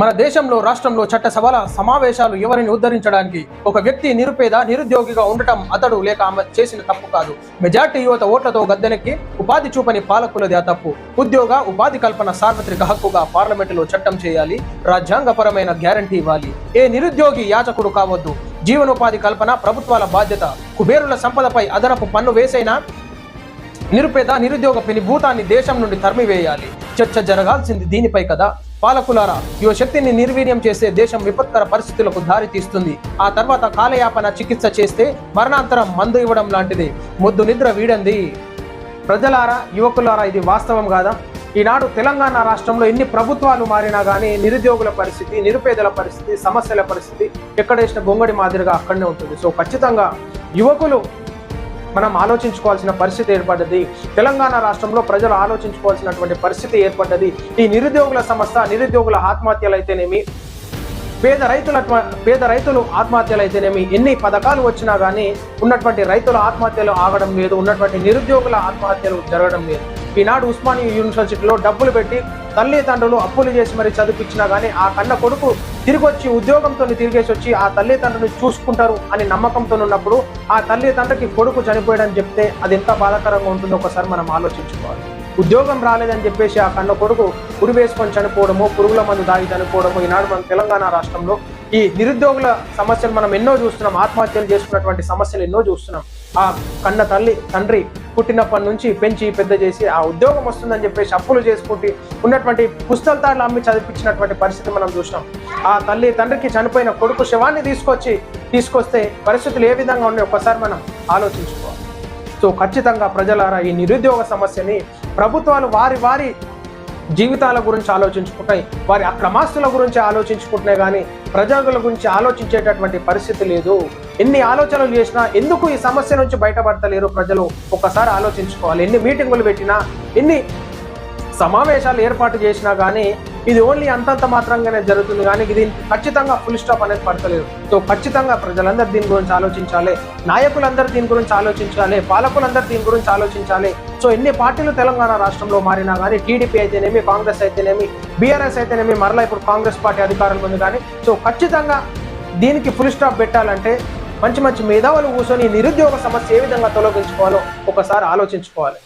మన దేశంలో రాష్ట్రంలో చట్ట సభల సమావేశాలు ఎవరిని ఉద్ధరించడానికి ఒక వ్యక్తి నిరుపేద నిరుద్యోగిగా ఉండటం అతడు లేక ఆమె చేసిన తప్పు కాదు. మెజార్టీ యువత ఓట్లతో గద్దెనెక్కి ఉపాధి చూపని పాలకులది ఆ తప్పు. ఉద్యోగ ఉపాధి కల్పన సార్వత్రిక హక్కుగా పార్లమెంటులో చట్టం చేయాలి. రాజ్యాంగపరమైన గ్యారంటీ ఇవ్వాలి. ఏ నిరుద్యోగి యాచకుడు కావద్దు. జీవనోపాధి కల్పన ప్రభుత్వాల బాధ్యత కుబేరుల సంపదపై అదనపు పన్ను వేసైనా నిరుపేద నిరుద్యోగ పిని భూతాన్ని దేశం నుండి తరిమివేయాలి. చర్చ జరగాల్సింది దీనిపై కదా. పాలకులారా యువశక్తిని నిర్వీర్యం చేస్తే దేశం విపత్కర పరిస్థితులకు దారి తీస్తుంది. ఆ తర్వాత కాలయాపన చికిత్స చేస్తే మరణాంతరం మందు ఇవ్వడం లాంటిది. మొద్దు నిద్ర వీడంది. ప్రజలారా యువకులారా ఇది వాస్తవం కాదా? ఈనాడు తెలంగాణ రాష్ట్రంలో ఎన్ని ప్రభుత్వాలు మారినా కానీ నిరుద్యోగుల పరిస్థితి నిరుపేదల పరిస్థితి సమస్యల పరిస్థితి ఎక్కడేసిన గొంగడి మాదిరిగా అక్కడనే ఉంటుంది. సో ఖచ్చితంగా యువకులు మనం ఆలోచించుకోవాల్సిన పరిస్థితి ఏర్పడ్డది. తెలంగాణ రాష్ట్రంలో ప్రజలు ఆలోచించుకోవాల్సినటువంటి పరిస్థితి ఏర్పడ్డది. ఈ నిరుద్యోగుల సమస్య నిరుద్యోగుల ఆత్మహత్యలు అయితేనేమి పేద రైతుల పేద రైతులు ఆత్మహత్యలు అయితేనేమి ఎన్ని పథకాలు వచ్చినా కానీ ఉన్నటువంటి రైతుల ఆత్మహత్యలు ఆగడం లేదు. ఉన్నటువంటి నిరుద్యోగుల ఆత్మహత్యలు జరగడం లేదు. ఈనాడు ఉస్మానియా యూనివర్సిటీలో డబ్బులు పెట్టి తల్లిదండ్రులు అప్పులు చేసి మరి చదివించినా కానీ ఆ కన్న కొడుకు తిరిగి వచ్చి ఉద్యోగంతో తిరిగేసి వచ్చి ఆ తల్లిదండ్రులు చూసుకుంటారు అని నమ్మకంతో ఉన్నప్పుడు ఆ తల్లిదండ్రులకి కొడుకు చనిపోయాడని చెప్తే అది ఎంత బాధాకరంగా ఉంటుందో ఒకసారి మనం ఆలోచించుకోవాలి. ఉద్యోగం రాలేదని చెప్పేసి ఆ కన్న కొడుకు ఉరి వేసుకొని చనిపోవడము పురుగుల మందు దాగి చనిపోవడము ఈనాడు మన తెలంగాణ రాష్ట్రంలో ఈ నిరుద్యోగుల సమస్యలు మనం ఎన్నో చూస్తున్నాం ఆత్మహత్యలు చేసుకున్నటువంటి సమస్యలు ఎన్నో చూస్తున్నాం. ఆ కన్న తల్లి తండ్రి పుట్టినప్పటి నుంచి పెంచి పెద్ద చేసి ఆ ఉద్యోగం వస్తుందని చెప్పేసి అప్పులు చేసుకుంటూ ఉన్నటువంటి పుస్తకాలు అమ్మి చదివించినటువంటి పరిస్థితి మనం చూసినాం. ఆ తల్లి తండ్రికి చనిపోయిన కొడుకు శవాన్ని తీసుకొచ్చి తీసుకొస్తే పరిస్థితులు ఏ విధంగా ఉన్నాయి ఒక్కసారి మనం ఆలోచించుకోవాలి. సో ఖచ్చితంగా ప్రజలారా ఈ నిరుద్యోగ సమస్యని ప్రభుత్వాలు వారి వారి జీవితాల గురించి ఆలోచించుకుంటాయి వారి అక్రమాస్తుల గురించి ఆలోచించుకుంటున్నాయి కానీ ప్రజల గురించి ఆలోచించేటటువంటి పరిస్థితి లేదు. ఎన్ని ఆలోచనలు చేసినా ఎందుకు ఈ సమస్య నుంచి బయటపడతలేరు ప్రజలు? ఒకసారి ఆలోచించుకోవాలి. ఎన్ని మీటింగులు పెట్టినా ఎన్ని సమావేశాలు ఏర్పాటు చేసినా కానీ ఇది ఓన్లీ అంతంత మాత్రంగానే జరుగుతుంది కానీ ఇది ఖచ్చితంగా ఫుల్ స్టాప్ అనేది పడతలేదు. సో ఖచ్చితంగా ప్రజలందరూ దీని గురించి ఆలోచించాలి. నాయకులందరూ దీని గురించి ఆలోచించాలి. పాలకులందరూ దీని గురించి ఆలోచించాలి. సో ఎన్ని పార్టీలు తెలంగాణ రాష్ట్రంలో మారినా కానీ టీడీపీ అయితేనేమి కాంగ్రెస్ అయితేనేమి బీఆర్ఎస్ అయితేనేమి మరలా ఇప్పుడు కాంగ్రెస్ పార్టీ అధికారంలో ఉంది కానీ సో ఖచ్చితంగా దీనికి ఫుల్ స్టాప్ పెట్టాలంటే మంచి మంచి మేధావులు కూర్చొని నిరుద్యోగ సమస్య ఏ విధంగా తొలగించుకోవాలో ఒకసారి ఆలోచించుకోవాలి.